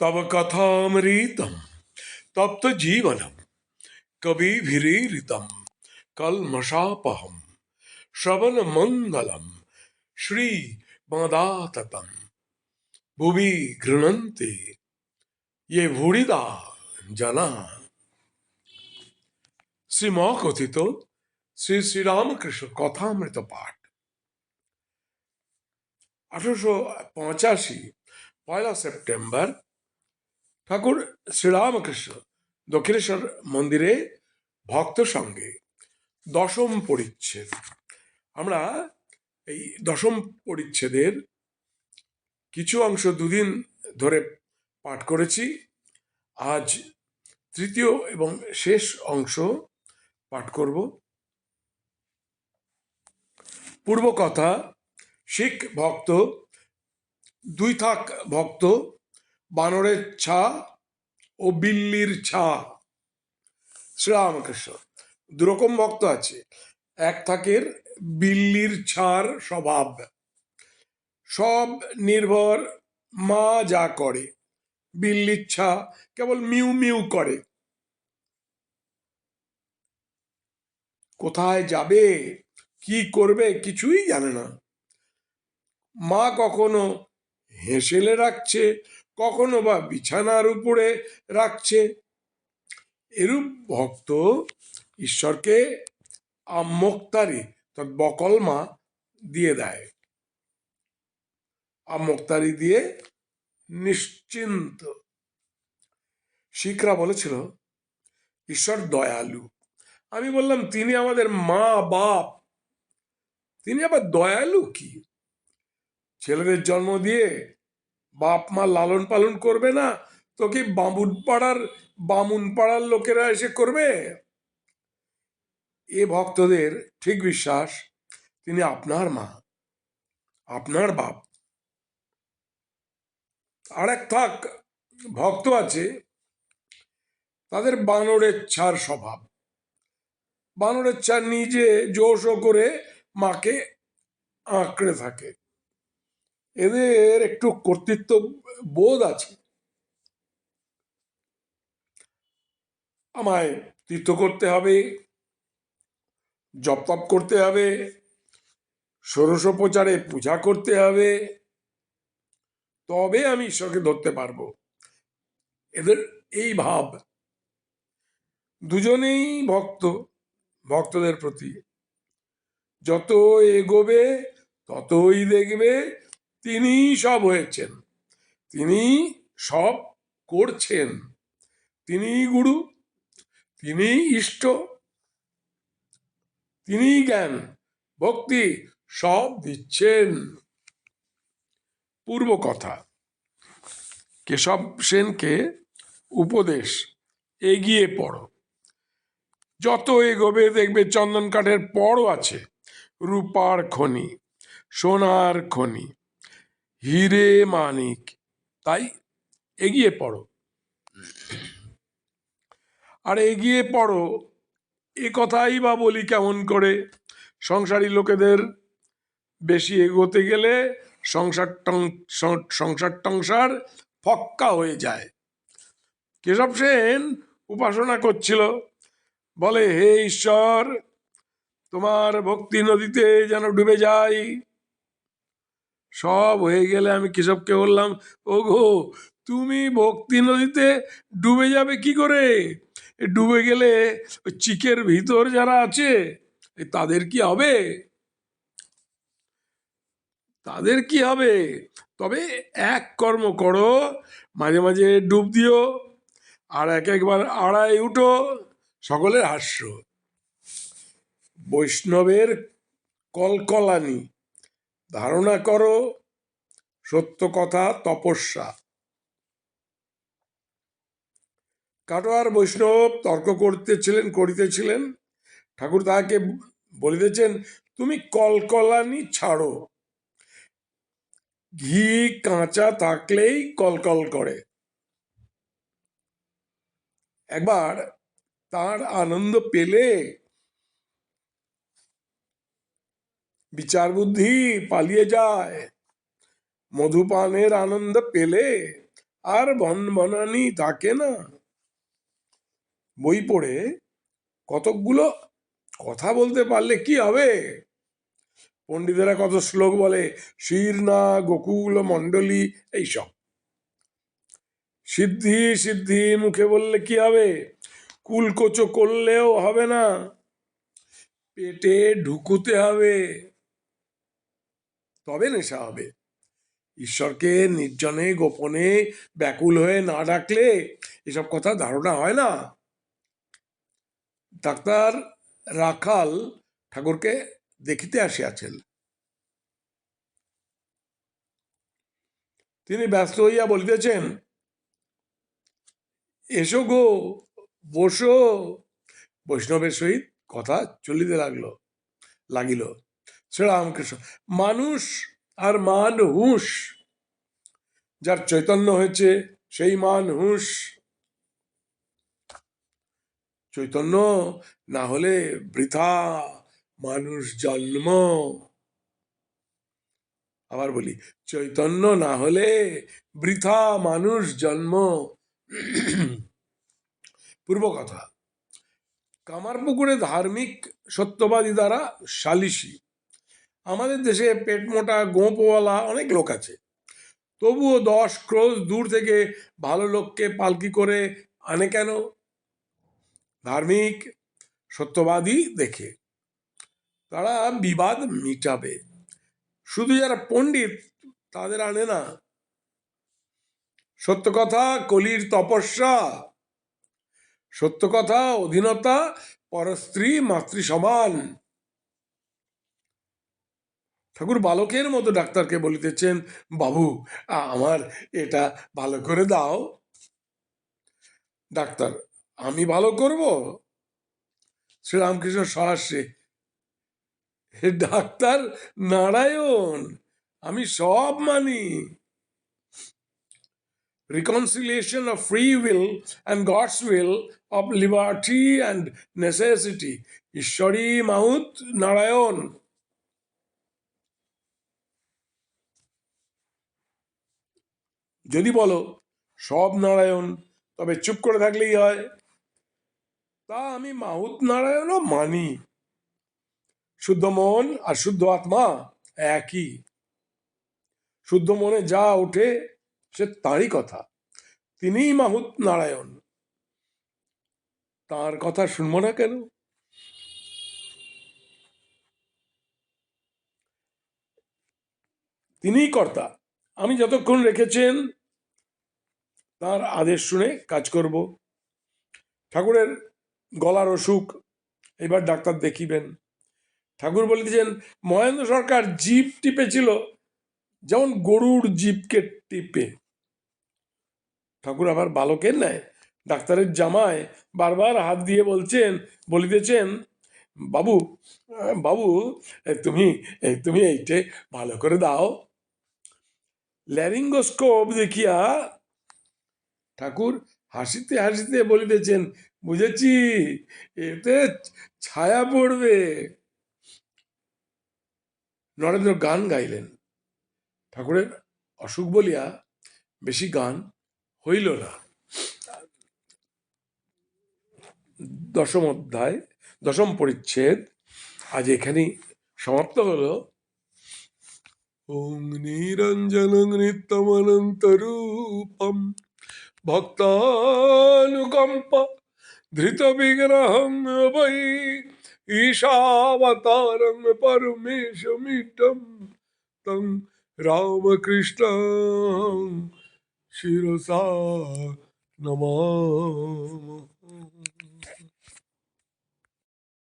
तव कथामृतम तप्त जीवनम कविभिरीरितम कल्मषापहम श्रवण मंगलम श्री मदाततम भुवि गृणन्ति ये ভুড়িদা জানা শ্রীম কথিত শ্রী শ্রীরামকৃষ্ণ কথামৃত পাঠ আঠারোশো পঁচাশি পয়লা সেপ্টেম্বর ঠাকুর শ্রীরামকৃষ্ণ দক্ষিণেশ্বর মন্দিরে ভক্ত সঙ্গে দশম পরিচ্ছেদ। আমরা এই দশম পরিচ্ছেদের কিছু অংশ দুদিন ধরে পাঠ করেছি। আজ তৃতীয় এবং শেষ অংশ পাঠ করব। পূর্ব কথা, শিখ ভক্ত, দুই থাক ভক্ত বানরের ছা ও বিল্লির ছা। শ্রীরামকৃষ্ণ, দুরকম ভক্ত আছে। এক থাকের বিল্লির ছার স্বভাব। সব নির্ভর মা যা করে। বিল্লির ছা কেবল মিউ মিউ করে। কোথায় যাবে? কি করবে? কিছুই জানে না। মা কখনো হেসেলে রাখছে কখনো বা বিছানার উপরে রাখছে। এরূপ ভক্ত ঈশ্বরকে আমোক্তারি, অর্থাৎ বকলমা দিয়ে দেয়। আমোক্তারি দিয়ে নিশ্চিন্ত। শিখরা বলেছিল, ঈশ্বর দয়ালু। আমি বললাম, তিনি আমাদের মা, বাপ। তিনি আবার দয়ালু কি? ছেলেদের জন্ম দিয়ে বাপ মা লালন পালন করবে না? তো কি বামুন পাড়ার বামুন পাড়ার লোকেরা এসে করবে? এ ভক্তদের ঠিক বিশ্বাস, তিনি আপনার মা, আপনার বাপ। আর এক থাক, ভক্ত আছে, তাদের বানরের ছাড় স্বভাব। বানরের ছাড় নিজে জোশ করে মাকে আঁকড়ে থাকে। এদের একটু কর্তৃত্ব বোধ আছে। আমায় তীর্থ করতে হবে, জপ তপ করতে হবে ষোড়শোপচারে পূজা করতে হবে, তবে আমি ঈশ্বরকে ধরতে পারব। এদের এই ভাব। দুজনেই ভক্ত, ভক্তদের প্রতি। যত এগোবে, ততই দেখবে তিনি সব হয়েছেন। তিনি সব করছেন। তিনি গুরু তিনি ইষ্ট তিনি জ্ঞান, ভক্তি সব দিচ্ছেন। পূর্ব কথা, কেশব সেনকে উপদেশ, এগিয়ে পড়ো। যত এগোবে দেখবে চন্দন কাঠের পরও আছে রূপার খনি, সোনার খনি। হিরে মানিক। তাই এগিয়ে পড়ো। আর এগিয়ে পড়ো, এ কথাই বা বলি কেমন করে? সংসারী লোকেদের বেশি এগোতে গেলে সংসার সংসার টংসার ফক্কা হয়ে যায়। কেশব সেন উপাসনা করছিল, বলে, হে ঈশ্বর, তোমার ভক্তি নদীতে যেন ডুবে যাই সব হয়ে গেলে আমি কেশবকে বললাম ও গো তুমি ভক্তি নদীতে ডুবে যাবে কি করে? ডুবে গেলে ওই চিকের ভিতর যারা আছে তাদের কি হবে? তাদের কি হবে? তবে এক কর্ম করো, মাঝে মাঝে ডুব দিও, আর এক একবার আড়াই উঠো, সকলের হাস্য। বৈষ্ণবের কলকলানি। ধারণা করো, সত্য কথা তপস্যা। কাটোয়ার বৈষ্ণব তর্ক করতেছিলেন, করিতেছিলেন। ঠাকুর তাহাকে বলিতেছেন, তুমি কলকলানি ছাড়ো। ঘি, কাঁচা থাকলেই কলকল করে। একবার তার আনন্দ পেলে বিচার বুদ্ধি পালিয়ে যায়। মধুপানের আনন্দ পেলে আর বন বনানি থাকে না। বই পড়ে কতকগুলো কথা বলতে পারলে কি হবে? পণ্ডিতেরা কত শ্লোক বলে শীর্ণা গোকুল, মণ্ডলী, এইসব। সিদ্ধি সিদ্ধি মুখে বললে কি হবে? কুলকোচো করলেও হবে না। পেটে ঢুকুতে হবে। তবে নেশা হবে। ঈশ্বরকে নির্জনে, গোপনে, ব্যাকুল হয়ে না ডাকলে এসব কথা ধারণা হয় না। ডাক্তার রাখাল ঠাকুরকে দেখিতে আসিয়াছেন। তিনি ব্যস্ত হইয়া বলিতেছেন, এসো গো, বসো। বৈষ্ণবের সহিত কথা চলিতে লাগল, লাগিল। শ্রীরামকৃষ্ণ। মানুষ আর মান হুঁশ যার চৈতন্য হয়েছে, সেই মান হুঁশ চৈতন্য না হলে বৃথা মানুষ জন্ম। আবার বলি, চৈতন্য না হলে বৃথা মানুষ জন্ম। পূর্ব কথা কামারপুকুরে ধার্মিক সত্যবাদী দ্বারা সালিসি। আমাদের দেশে পেট মোটা, গোঁপওয়ালা অনেক লোক আছে। তবুও দশ ক্রোশ দূর থেকে ভালো লোককে পালকি করে আনে কেন? ধার্মিক, সত্যবাদী দেখে। তারা বিবাদ মিটাবে। শুধু যারা পণ্ডিত, তাদের আনে না। সত্য কথা, কলির তপস্যা। সত্য কথা, অধীনতা, পরস্ত্রী মাতৃ সমান ঠাকুর বালকের মতো ডাক্তারকে বলিতেছেন, বাবু আমার এটা ভালো করে দাও। ডাক্তার, আমি ভালো করব? শ্রীরামকৃষ্ণ সহাস্যে ডাক্তার নারায়ণ, আমি সব মানি। reconciliation of free will and God's will, of liberty and necessity. ঈশ্বরী মাহুত নারায়ণ। যদি বলো, সব নারায়ণ, তবে চুপ করে থাকলেই হয়। তা আমি মাহুত নারায়ণও মানি। শুদ্ধ মন আর শুদ্ধ আত্মা একই। শুদ্ধ মনে যা ওঠে, সে তাঁরই কথা। তিনিই মাহুত নারায়ণ। তার কথা শুনব না কেন? তিনিই কর্তা। আমি যতক্ষণ রেখেছেন, তার আদেশ শুনে কাজ করব। ঠাকুরের গলার অসুখ, এবার ডাক্তার দেখিবেন। ঠাকুর বলিতেছেন, মহেন্দ্র সরকার জিপ টিপেছিল যেমন গরুর জিপকে টিপে। ঠাকুর আবার বালকের নেয় ডাক্তারের জামায় বারবার হাত দিয়ে বলছেন, বলিতেছেন, বাবু বাবু তুমি তুমি এইটে ভালো করে দাও। ল্যারিঙ্গোস্কোপ দেখিয়া ঠাকুর হাসিতে হাসিতে বলিতেছেন, বুঝেছি, এতে ছায়া পড়বে। নরেন্দ্র গান গাইলেন। ঠাকুরের অসুখ বলিয়া বেশি গান হইল না। দশম অধ্যায়, দশম পরিচ্ছেদ আজ এখানেই সমাপ্ত হলো। ॐ निरञ्जनं नित्यमनन्तरूपं धृत विग्रह वै ईशावतारं परमेशमिटं तं रामकृष्ण शिरसा नमामः।